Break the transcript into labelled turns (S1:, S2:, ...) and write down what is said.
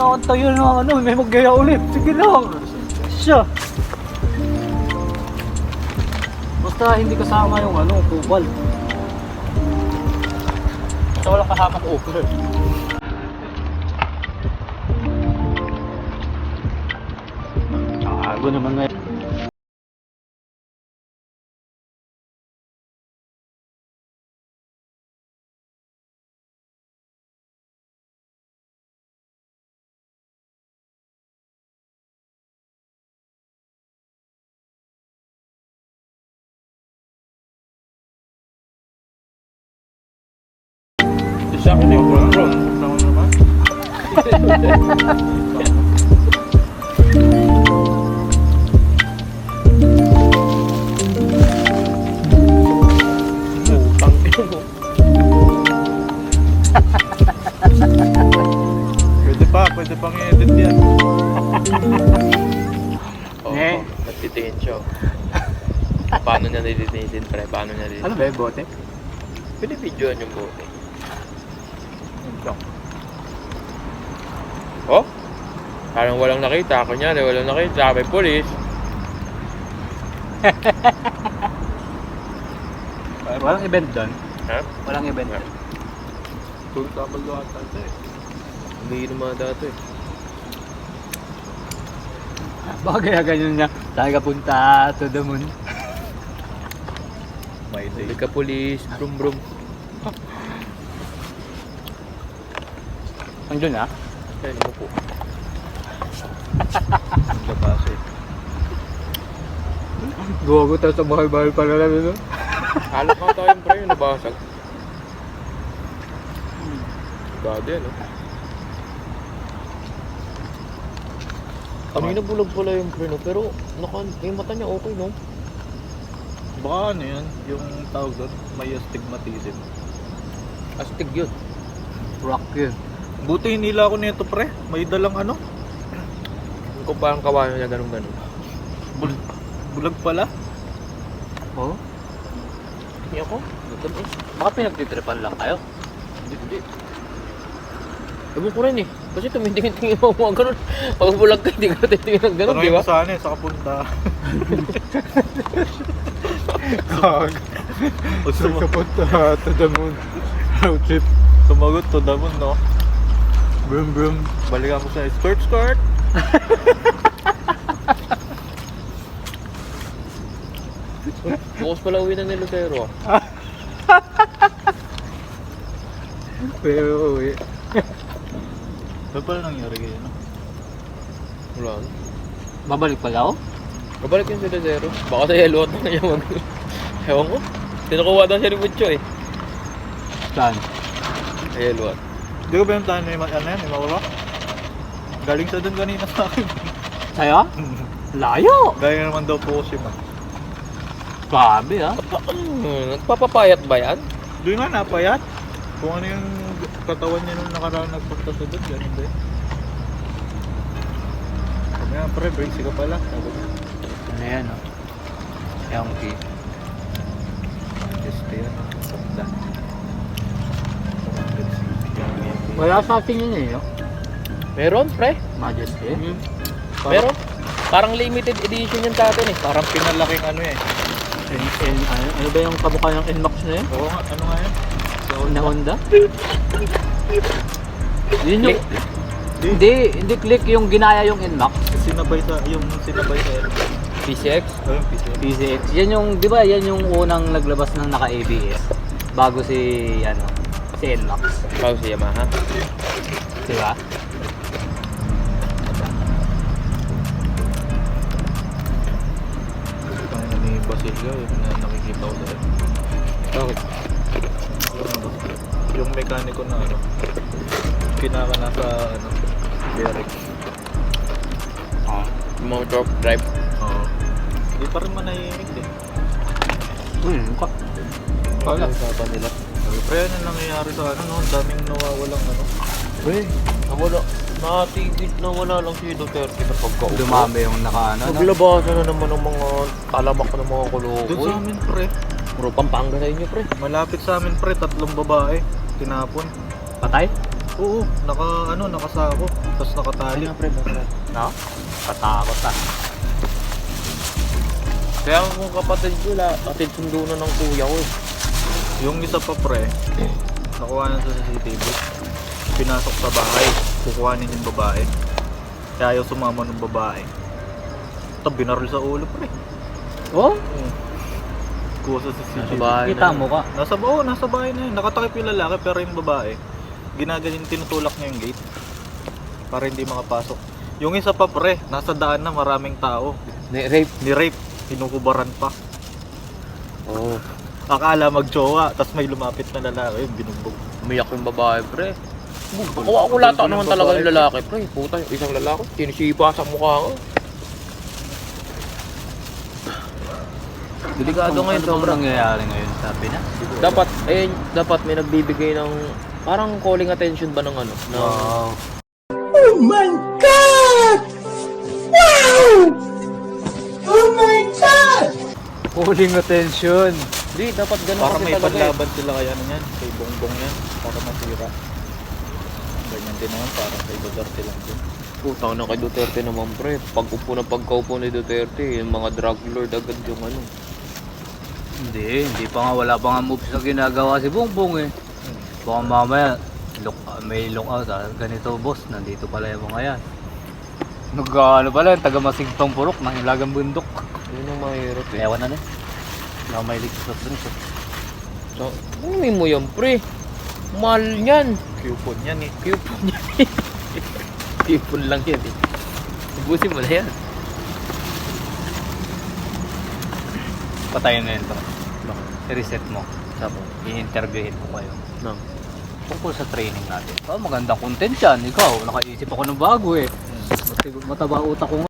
S1: aantayin ng ano, may maggaya ulit. Sige lang. Siya. Basta hindi kasama yung ano, kupal. Basta walang kasama ko upper. Gago naman na
S2: Sa akin yung bro. Bro. Pwede pa, pwede pang i-edit yan. Oo,
S1: Eh.
S2: nagtitingin siya. Paano niya nilinisin, pre? Paano niya nilinisin?
S1: Ano ba yung bote?
S2: Pinibidyoan yung bote. Oh? Parang walang nakita. Kunyari, walang nakita. May polis.
S1: Walang event doon.
S2: Ha?
S1: Walang event doon.
S2: Tulog ka mag ata eh. Hindi naman dati.
S1: Baka kaya ganyan niya. Saan ka punta to the moon?
S2: May day. ka polis. Brum brum.
S1: Andun ah.
S2: Ay, ano po? Labas eh.
S1: Gago tayo sa bahay-bahay pala lang ito.
S2: Halak nga tayo pre, nabasag. Bade, no? Kanina bulag pala yung pre, no? Pero naka, yung mata niya okay, no?
S3: Baka ano yan, yung tawag doon, may astigmatism.
S2: Astig yun.
S1: Rock yun.
S3: Buti hinila ako nito pre, may dalang ano,
S2: Kung parang kawayo niya ganun-ganun.
S3: bul bulag pala.
S1: Oh?
S2: Hindi ako. Gutom eh.
S1: Baka pinagtitripan lang kayo.
S2: Hindi, hindi. Ewan ko rin eh. Kasi tumitingin-tingin mo mga ganun. Pag bulag ka, hindi ka titingin ng ganun, di ba?
S3: mo sa ano eh, sa kapunta. Kag. Pag sum-
S1: punta to the moon. Road trip.
S3: sumagot to the moon, no?
S1: Brum brum.
S3: Balikan mo sa skirt skirt.
S2: Bukas pala uwi na ni Lucero ah.
S1: Pero uwi.
S3: Ano pala nangyari kayo, no?
S2: Wala na.
S1: Babalik pala ako?
S2: Kabalik yun si Lucero. Baka sa yellow at na niya mag... Ewan ko. Tinukuha daw siya ni Butcho eh.
S1: Saan?
S2: Sa yellow at.
S3: Di ko ba yung tayo ni ano yan, ni Mauro? Galing sa doon kanina sa akin.
S1: Sa'yo? Layo!
S3: Galing naman daw po si Ma.
S1: Grabe ah.
S2: Hmm, nagpapapayat ba yan?
S3: Doon nga napayat. Kung ano yung katawan niya nung nakaraan nagpunta sa doon, ganun din. Sabi nga, pre, brace ka pala. Sabi niya,
S1: Ano yan oh? Yung key.
S3: just yan. Tanda.
S1: Wala sa atin yun eh. oh.
S2: Meron, pre.
S1: Majesty.
S2: Hmm. Meron. Parang limited edition yung sa atin eh.
S3: Parang pinalaking ano eh.
S1: N, N, ano, ano ba yung kamukha ng Nmax na yun?
S3: Oo nga, ano nga yan?
S1: Na Honda? Yun yung...
S3: Di,
S1: Hindi, hindi click yung ginaya yung Nmax.
S3: sinabay sa, yung sinabay sa yan.
S2: PCX.
S3: Oh, yung PC.
S1: PCX. Yan yung, di ba, yan yung unang naglabas ng naka-ABS. Bago si, ano, si Nmax.
S2: Bago si Yamaha.
S1: Di ba?
S3: Kaya na ni Basilio, yung na nakikita ko dahil.
S2: Bakit?
S3: Yung, ano, yung mekaniko na ano, pinaka nasa ano, bearing.
S1: Oo.
S2: Motor drive.
S3: Oo. Hindi pa rin manahimik eh.
S1: Hmm, ka.
S2: Wala. Nila.
S3: Sabi, pre, ano nangyayari sa ano, no? Ang daming nawawalang ano.
S2: Pre, nawala. Natigit na wala lang si Duterte na pagkaupo.
S1: Dumami yung naka, ano, no?
S2: Naglabasan na naman ng mga talamak ng mga
S3: Doon
S2: kulukoy.
S3: sa amin, pre.
S2: Puro Pampanga sa inyo, pre.
S3: Malapit sa amin, pre. Tatlong babae. Tinapon.
S1: Patay?
S3: Oo, naka ano, nakasako, tapos nakatali.
S2: na, pre, basta.
S1: No? Katakot ah.
S2: Kaya kung kapatid ko, la, atid sundo na ng kuya ko eh.
S3: Yung isa pa pre, nakuha na sa CCTV. Pinasok sa bahay, kukuhanin yung babae. Kaya ayaw sumama ng babae. Tapos binaril sa ulo pre.
S1: Oh?
S3: Kuha sa CCTV.
S2: Nasa bahay
S1: Kita
S2: na.
S1: mo ka.
S3: Nasa oo, nasa bahay na yun. Nakatakip yung lalaki pero yung babae, ginaganyan tinutulak niya yung gate para hindi makapasok. Yung isa pa pre, nasa daan na maraming tao.
S2: Ni rape.
S3: Ni rape, hinukubaran pa.
S2: Oo. Oh.
S3: Akala magjowa, tapos may lumapit na lalaki, yung binugbog.
S2: Umiyak yung babae, pre. Kuha ko lata naman talaga yung lalaki, pre. Puta, yung isang lalaki. Sinisipa sa mukha ko. Delikado ngayon,
S1: ano
S2: sobrang.
S1: nangyayari ngayon sabi na?
S2: Dapat, eh, dapat may nagbibigay ng parang calling attention ba ng ano? Ng,
S1: Wow. Calling attention.
S2: Hindi, dapat ganun
S3: Para
S2: kasi
S3: may
S2: talaga. eh.
S3: panlaban sila kaya ano yan, kay Bongbong yan, para masira. Ganyan din naman, para kay Duterte lang din.
S2: Putang na kay Duterte naman, pre. Pag upo na pagkaupo ni Duterte, yung mga drug lord agad yung ano.
S1: Hindi, hindi pa nga wala pa nga moves na ginagawa si Bongbong eh. Baka mamaya, look, may lookout ah. Ganito boss, nandito pala yung mga yan. Nag ano pala, taga Masingtong Purok ng Ilagang Bundok.
S2: Yun ang mahirap eh.
S1: Ewan na na. Na may ligtas sa drinks. eh.
S2: So, ano mo yan, pre? Mahal yan.
S3: Coupon yan eh.
S2: Coupon yan eh. Coupon lang yan eh. Ubusin mo na yan.
S1: Patayin na yun to. I-reset mo.
S2: Sapo.
S1: I-interviewin ko kayo.
S2: No.
S1: Tungkol sa training natin. Oh, magandang content yan. Ikaw, nakaisip ako ng bago eh. Mataba utak ko nga.